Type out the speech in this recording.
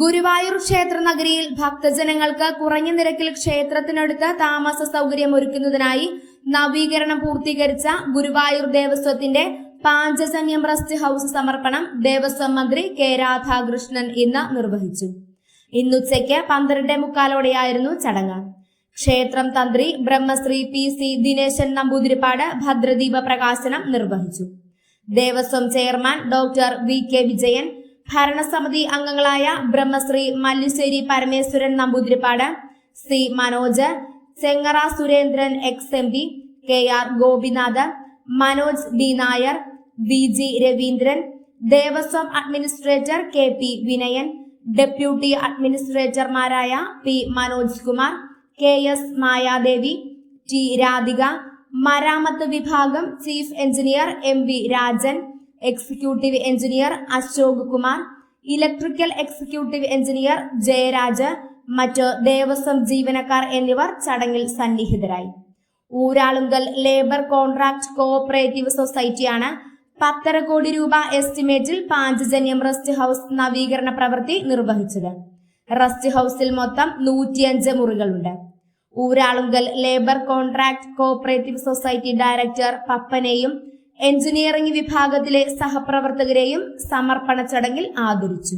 ഗുരുവായൂർ ക്ഷേത്ര നഗരിയിൽ ഭക്തജനങ്ങൾക്ക് കുറഞ്ഞ നിരക്കിൽ ക്ഷേത്രത്തിനടുത്ത് താമസ സൗകര്യം ഒരുക്കുന്നതിനായി നവീകരണം പൂർത്തീകരിച്ച ഗുരുവായൂർ ദേവസ്വത്തിന്റെ പാഞ്ചജന്യം റെസ്റ്റ് ഹൌസ് സമർപ്പണം ദേവസ്വം മന്ത്രി കെ രാധാകൃഷ്ണൻ ഇന്ന് നിർവഹിച്ചു. ഇന്നുച്ചയ്ക്ക് പന്ത്രണ്ടേ മുക്കാലോടെയായിരുന്നു ചടങ്ങ്. ക്ഷേത്രം തന്ത്രി ബ്രഹ്മശ്രീ പി സി ദിനേശൻ നമ്പൂതിരിപ്പാട് ഭദ്രദീപ പ്രകാശനം നിർവഹിച്ചു. Devaswom chairman doctor V K Vijayan ഭരണസമിതി അംഗങ്ങളായ Brahmasree Mallussery Parameswaran Namboodiripad C Manoj Chengara Surendran ex M P K R Gopinath Manoj B Nair V G Raveendran Devaswom administrator K P Vinayan deputy അഡ്മിനിസ്ട്രേറ്റർമാരായ P Manoj Kumar K S Mayadevi T Radhika മരാമത്ത് വിഭാഗം chief engineer M V Rajan executive engineer Ashok Kumar electrical executive engineer Jayaraj മറ്റ് ദേവസ്വം ജീവനക്കാർ എന്നിവർ ചടങ്ങിൽ സന്നിഹിതരായി. Uralungal labour contract cooperative സൊസൈറ്റിയാണ് പത്തര കോടി രൂപ എസ്റ്റിമേറ്റിൽ പാഞ്ചജന്യം റെസ്റ്റ് ഹൗസ് നവീകരണ പ്രവൃത്തി നിർവഹിച്ചത്. റെസ്റ്റ് ഹൗസിൽ മൊത്തം നൂറ്റിയഞ്ച് മുറികളുണ്ട്. Uralungal labour contract cooperative society director പപ്പനെയും engineering വിഭാഗത്തിലെ സഹപ്രവർത്തകരെയും സമർപ്പണ ചടങ്ങിൽ ആദരിച്ചു.